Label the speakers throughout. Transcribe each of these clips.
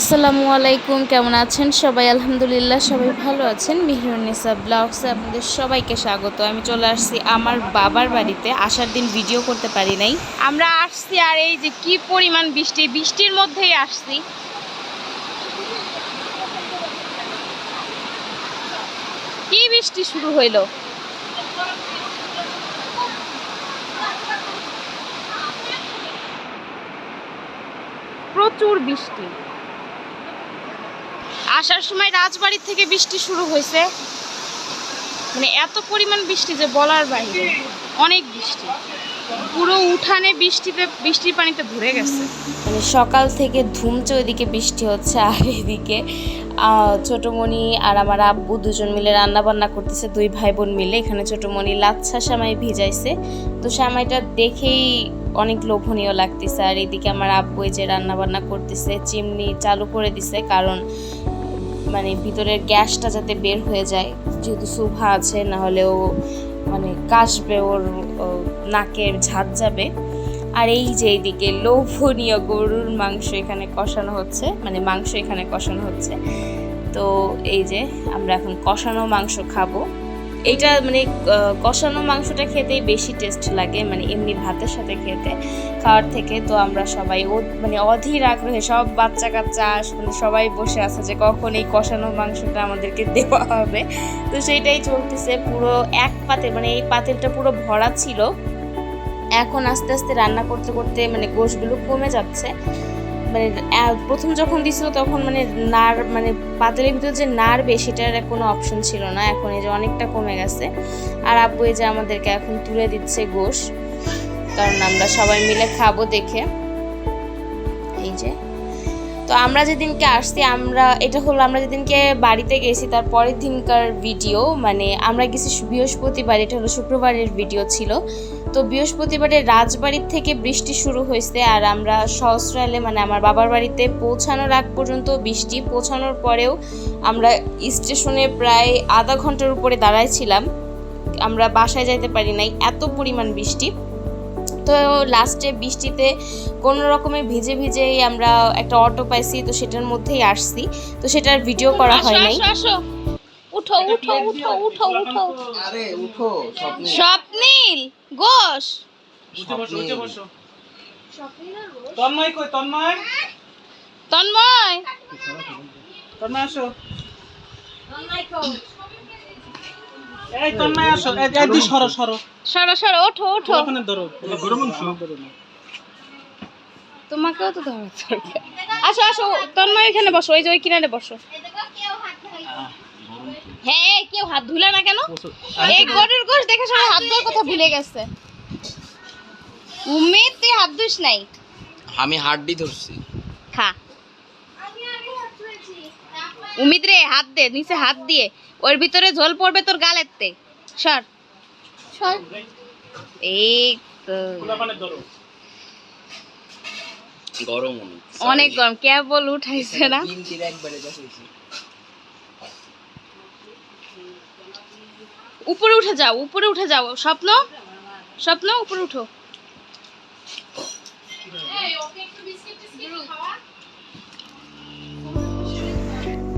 Speaker 1: আসসালামু আলাইকুম, কেমন আছেন সবাই? আলহামদুলিল্লাহ সবাই ভালো আছেন। মিহিরুন্নিসা ব্লগসে আপনাদের সবাইকে স্বাগত। আমি চলে আসছি আমার বাবার বাড়িতে। আসার দিন ভিডিও করতে পারি নাই।
Speaker 2: আমরা আসছি আর এই যে কি পরিমাণ বৃষ্টি, বৃষ্টির মধ্যেই আসছি। কি বৃষ্টি শুরু হইল? প্রচুর বৃষ্টি। আসার সময় রাজবাড়ির থেকে বৃষ্টি শুরু হয়েছে। মানে এত পরিমাণ বৃষ্টি যে বলার বাইরে অনেক বৃষ্টি। পুরো উঠানে বৃষ্টিতে, বৃষ্টির পানিতে ভরে গেছে।
Speaker 1: মানে সকাল থেকে ধুমচে ওইদিকে বৃষ্টি হচ্ছে আর এদিকে ছোটমণি আর আমার আব্বু দুজন মিলে রান্না বান্না করতেছে, দুই ভাই বোন মিলে। এখানে ছোটমণি লাচ্ছা সামাই ভিজাইছে। তো সামাইটা দেখেই অনেক লোভনীয় লাগতেছে। আর এদিকে আমার আব্বু যে রান্না বান্না করতেছে, চিমনি চালু করে দিছে। কারণ মানে ভিতরের গ্যাসটা যাতে বের হয়ে যায়, যেহেতু সোফা আছে না হলে ও মানে কাশবে, ওর নাকের ঝাঁত যাবে। আর এই যে এইদিকে লোভনীয় গরুর মাংস এখানে কষানো হচ্ছে মানে মাংস এখানে কষানো হচ্ছে। তো এই যে আমরা এখন কষানো মাংস খাব। এইটা মানে কষানো মাংসটা খেতেই বেশি টেস্ট লাগে মানে এমনি ভাতের সাথে খেতে, খাওয়ার থেকে তো আমরা সবাই ও মানে অধীর আগ্রহে সব বাচ্চা কাচ্চা মানে সবাই বসে আছে যে কখন এই কষানো মাংসটা আমাদেরকে দেওয়া হবে। তো সেইটাই চলতেছে, পুরো এক পাতে মানে এই পাতিলটা পুরো ভরা ছিল। এখন আস্তে আস্তে রান্না করতে করতে মানে গোশগুলো কমে যাচ্ছে। মানে প্রথম যখন দিছিল তখন মানে নার মানে পাতালের ভিতরে যে নাড়বে সেটার কোনো অপশন ছিল না। এখন এই যে অনেকটা কমে গেছে। আর আব্বু এই যে আমাদেরকে এখন তুলে দিচ্ছে গোশ। কারণ আমরা সবাই মিলে খাব দেখে। এই যে। তো আমরা যেদিনকে আসছি, আমরা, এটা হলো আমরা যেদিনকে বাড়িতে গেছি, তার পরের দিনকার ভিডিও মানে আমরা গেছি বৃহস্পতিবার, এটা হলো শুক্রবারের ভিডিও ছিল। তো বৃহস্পতিবারে রাজবাড়ির থেকে বৃষ্টি শুরু হয়েছে, আর আমরা সহস্রালে মানে আমার বাবার বাড়িতে পৌঁছানোর আগ পর্যন্ত বৃষ্টি পৌঁছানোর পরেও আমরা স্টেশনে প্রায় আধা ঘণ্টার উপরে দাঁড়াইছিলাম আমরা বাসায় যাইতে পারি নাই, এত পরিমাণ বৃষ্টি। তো লাস্টে বৃষ্টিতে কোনো রকমে ভিজে ভিজেই আমরা একটা অটো পাইছি তো সেটার মধ্যেই আসছি। তো সেটার ভিডিও করা হয় নাই।
Speaker 2: উঠো উঠো উঠো উঠো উঠো।
Speaker 3: আরে উঠো স্বপ্নে
Speaker 2: স্বপ্নীল ঘোষ
Speaker 4: উঠে বসো উঠে বসো। তন্ময় কই তন্ময়?
Speaker 2: তন্ময়।
Speaker 4: তন্ময় আসো। এই তন্ময় আসো এই এই দি সরো সরো।
Speaker 2: সরো সরো ওঠো ওঠো।
Speaker 4: ওখানে ধরো। গরম মাংস
Speaker 2: তোমাকেও তো ধরা আসো আসো তন্ময় এখানে বসো ওই যে ওই কিনারে বসো। হ্যাঁ কেউ হাত ধুলে না কেন? এই গরুর গোশ দেখে সবাই হাত ধোয়ার কথা ভুলে গেছে। উম্মিদ তুই হাত ধুস নাই?
Speaker 3: আমি হাড্ডি ধরছি।
Speaker 2: খা। উমিদ রে হাত দে নিচে হাত দিয়ে। ওর ভিতরে ঝোল পড়বে তোর গালেতে। সর। সর। এই তো।
Speaker 3: গরম
Speaker 2: অনেক। গরম। কেবল উঠাইছে না। উপরে উঠে যাও উপরে উঠে যাও। স্বপ্ন? স্বপ্ন উপরে উঠো।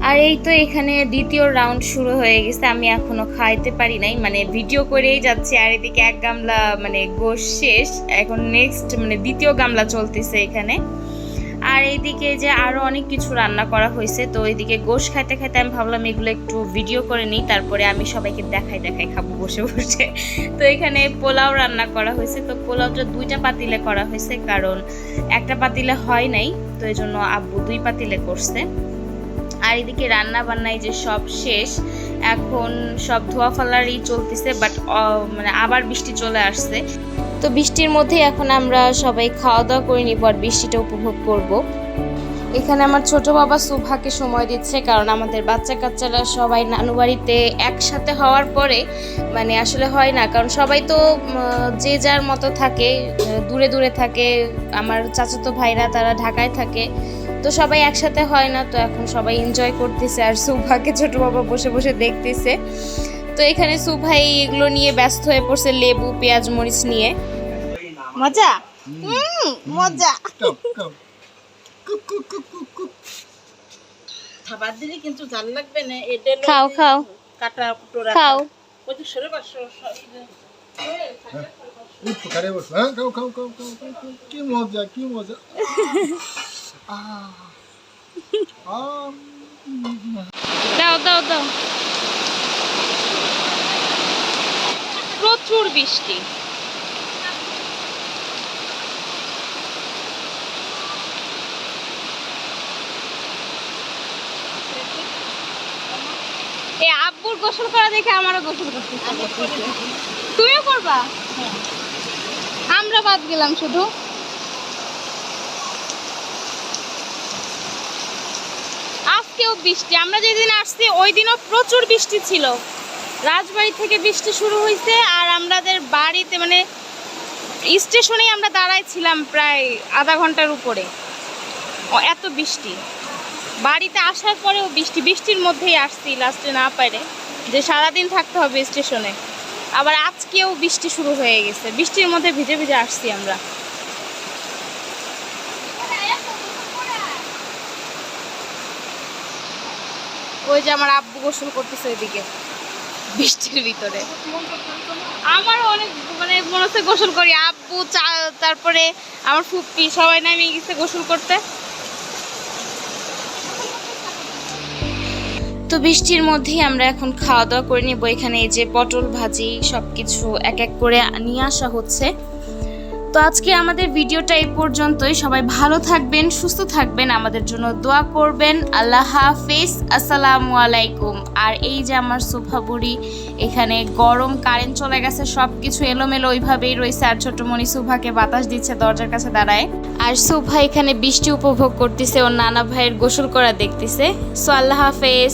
Speaker 1: আর এই তো এখানে দ্বিতীয় রাউন্ড শুরু হয়ে গেছে। আমি এখনও খাইতে পারি নাই। মানে ভিডিও করেই যাচ্ছি আর এদিকে এক গামলা মানে গোশ শেষ। এখন নেক্সট মানে দ্বিতীয় গামলা চলতেছে এখানে। আর এইদিকে যে আরও অনেক কিছু রান্না করা হয়েছে, তো এইদিকে গোশ খাইতে খাইতে আমি ভাবলাম এগুলো একটু ভিডিও করে নিই। তারপরে আমি সবাইকে দেখাই দেখাই খাব বসে বসে। তো এখানে পোলাও রান্না করা হয়েছে। তো পোলাওটা দুইটা পাতিলে করা হয়েছে। কারণ একটা পাতিলে হয় নাই। তো এই জন্য আব্বু দুই পাতিলে করছে। আর এদিকে রান্না বান্নায় যে সব শেষ, এখন সব ধোয়া ফালারই চলতেছে বাট মানে আবার বৃষ্টি চলে আসছে। তো বৃষ্টির মধ্যে এখন আমরা সবাই খাওয়া দাওয়া করে নিব আর বৃষ্টিটা উপভোগ করব। এখানে আমার ছোট বাবা সুভাকে সময় দিচ্ছে, কারণ আমাদের বাচ্চা কাচ্চারা সবাই নানু বাড়িতে একসাথে হওয়ার পরে মানে আসলে হয় না, কারণ সবাই তো যে যার মতো থাকে, দূরে দূরে থাকে, আমার চাচাতো ভাইরা তারা ঢাকায় থাকে। তো সবাই একসাথে হয় না তো এখন সবাই এনজয় করতেছে আর সুভাকে ছোট বাবা বসে বসে দেখতেছে। তো এখানে সুভাই এগুলো নিয়ে ব্যস্ত হয়ে পড়ছে লেবু পেঁয়াজ মরিচ নিয়ে। মজা? মজা।
Speaker 5: খাবার দিলে কিন্তু জাল লাগবে না এটা
Speaker 1: খাও খাও।
Speaker 5: কাটা টোরা
Speaker 1: খাও।
Speaker 5: ওই সরে
Speaker 6: বসো হ্যাঁ খাও খাও খাও খাও। কি মজা কি মজা।
Speaker 2: দাও দাও দাও। প্রচুর বৃষ্টি। এ আব্বুর গোসল করা দেখে আমারও গোসল করতে। তুমিও করবা? আমরা বাদ গেলাম শুধু। আজকেও বৃষ্টি। আমরা যেদিন আসছি ওই দিনও প্রচুর বৃষ্টি ছিল। রাজবাড়ি থেকে বৃষ্টি শুরু হয়েছে আর আমাদের বাড়িতে মানে স্টেশনেই আমরা দাঁড়ায় ছিলাম প্রায় আধা ঘণ্টার উপরে। এত বৃষ্টি। বাড়িতে আসার পরেও বৃষ্টি, বৃষ্টির মধ্যেই আসছি লাস্টে না পারে যে সারাদিন থাকতে হবে স্টেশনে। আবার আজকেও বৃষ্টি শুরু হয়ে গেছে। বৃষ্টির মধ্যে ভিজে ভিজে আসছি আমরা। ওই যে আমার আব্বু গোসল করতেছে ওইদিকে। বৃষ্টির ভিতরে। আমারও অনেক মানে মনে হচ্ছে গোসল করি। আব্বু, চা- তারপরে আমার ফুপ্পি সবাই নামিয়ে গেছে গোসল করতে।
Speaker 1: তো বৃষ্টির মধ্যেই আমরা এখন খাওয়া দাওয়া করে নিব। এখানে এই যে পটল ভাজি সব কিছু এক এক করে নিয়ে আসা হচ্ছে। তো আজকে আমাদের ভিডিওটা এই পর্যন্তই। সবাই ভালো থাকবেন, সুস্থ থাকবেন। আমাদের জন্য দোয়া করবেন। আল্লাহ হাফেজ। আসসালামু আলাইকুম। আর এই যে আমার সোফা বুড়ি, এখানে গরম, কারেন্ট চলে গেছে সব কিছু এলোমেলো ওইভাবেই রয়েছে। আর ছোট মনি সুভাকে বাতাস দিচ্ছে, দরজার কাছে দাঁড়ায়। আর সুভা এখানে বৃষ্টি উপভোগ করতেছে, ওর নানা ভাইয়ের গোসল করা দেখতেছে। সো আল্লাহ হাফেজ।